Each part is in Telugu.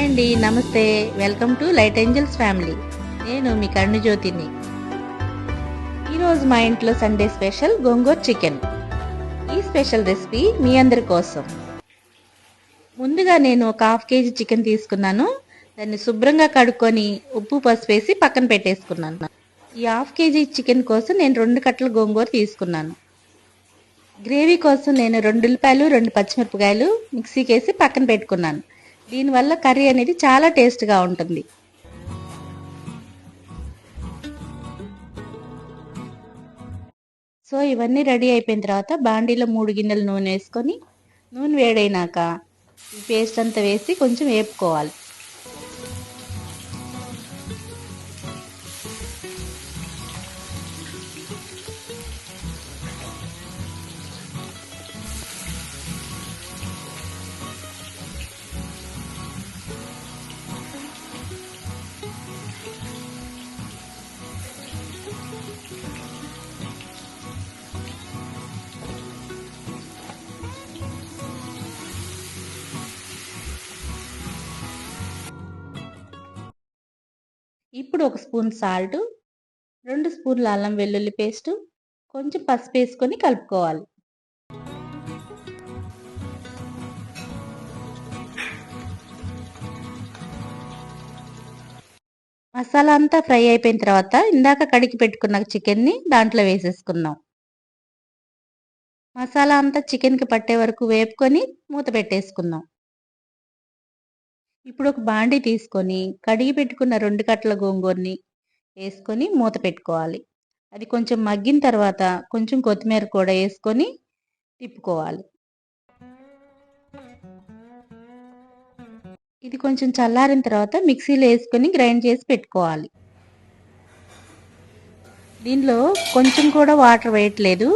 హాయ్ అండి namaste. Welcome to Light Angels family. నేను మీ కన్ను జ్యోతిని ఈరోజు మా ఇంట్లో సండే స్పెషల్ గోంగూర చికెన్. ఈ స్పెషల్ రెసిపీ మీ అందరి కోసం. ముందుగా నేను ఒక హాఫ్ కేజీ చికెన్ తీసుకున్నాను. దాన్ని శుభ్రంగా కడుక్కొని ఉప్పు పసుపు వేసి పక్కన పెట్టేసుకున్నాను. ఈ హాఫ్ కేజీ చికెన్ కోసం నేను రెండు కట్టల గోంగూర తీసుకున్నాను. గ్రేవీ కోసం నేను రెండు ఉల్లిపాయలు రెండు పచ్చిమిరపకాయలు మిక్సీకి వేసి పక్కన పెట్టుకున్నాను. దీనివల్ల కర్రీ అనేది చాలా టేస్ట్గా ఉంటుంది. సో ఇవన్నీ రెడీ అయిపోయిన తర్వాత బాండీలో మూడు గిన్నెలు నూనె వేసుకొని నూనె వేడైనాక ఈ పేస్ట్ అంతా వేసి కొంచెం వేపుకోవాలి. ఇప్పుడు ఒక స్పూన్ సాల్ట్ రెండు స్పూన్ల అల్లం వెల్లుల్లి పేస్ట్ కొంచెం పసుపు వేసుకొని కలుపుకోవాలి. మసాలా అంతా ఫ్రై అయిపోయిన తర్వాత ఇందాక కడిగి పెట్టుకున్న చికెన్ని దాంట్లో వేసేసుకుందాం. మసాలా అంతా చికెన్కి పట్టే వరకు వేపుకొని మూత పెట్టేసుకుందాం. ఇప్పుడు ఒక బాండి తీసుకొని కడిగి పెట్టుకున్న రెండు కట్టల గోంగూరని వేసుకొని మూత పెట్టుకోవాలి. అది కొంచెం మగ్గిన తర్వాత కొంచెం కొత్తిమీర కూడా వేసుకొని తిప్పుకోవాలి. ఇది కొంచెం చల్లారిన తర్వాత మిక్సీలో వేసుకొని గ్రైండ్ చేసి పెట్టుకోవాలి. దీనిలో కొంచెం కూడా వాటర్ వేయట్లేదు.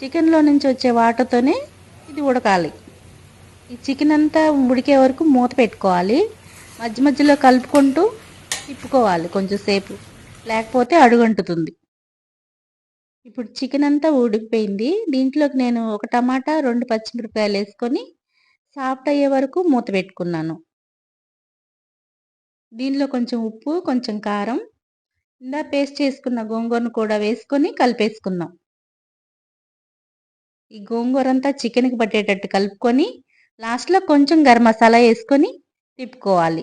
చికెన్లో నుంచి వచ్చే వాటర్తోనే ఇది ఉడకాలి. ఈ చికెన్ అంతా ఉడికే వరకు మూత పెట్టుకోవాలి. మధ్య మధ్యలో కలుపుకుంటూ తిప్పుకోవాలి కొంచెం సేపు. లేకపోతే అడుగంటుతుంది. ఇప్పుడు చికెన్ అంతా ఉడికిపోయింది. దీంట్లోకి నేను ఒక టమాటా రెండు పచ్చిమిరపకాయలు వేసుకొని సాఫ్ట్ అయ్యే వరకు మూత పెట్టుకున్నాను. దీనిలో కొంచెం ఉప్పు కొంచెం కారం ఇందా పేస్ట్ చేసుకున్న గోంగూరను కూడా వేసుకొని కలిపేసుకుందాం ఈ గోంగూర అంతా చికెన్కి పట్టేటట్టు కలుపుకొని లాస్ట్లో కొంచెం గరం మసాలా వేసుకొని తిప్పుకోవాలి.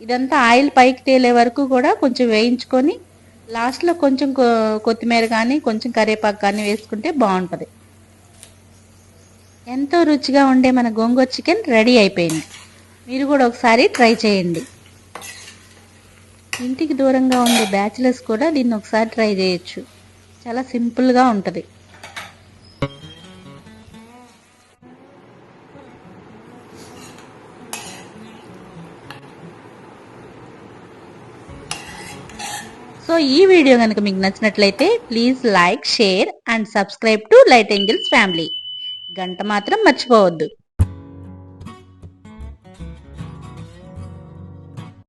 ఇదంతా ఆయిల్ పైకి తేలే వరకు కూడా కొంచెం వేయించుకొని లాస్ట్లో కొంచెం కొత్తిమీర కానీ కొంచెం కరివేపాకు కానీ వేసుకుంటే బాగుంటుంది. ఎంతో రుచిగా ఉండే మన గోంగూర చికెన్ రెడీ అయిపోయింది. మీరు కూడా ఒకసారి ట్రై చేయండి. ఇంటికి దూరంగా ఉండే బ్యాచిలర్స్ కూడా దీన్ని ఒకసారి ట్రై చేయొచ్చు. చాలా సింపుల్గా ఉంటుంది. సో ఈ వీడియో కనుక మీకు నచ్చినట్లయితే please like share and subscribe to Light Angels family గంట మాత్రం మర్చిపోవద్దు.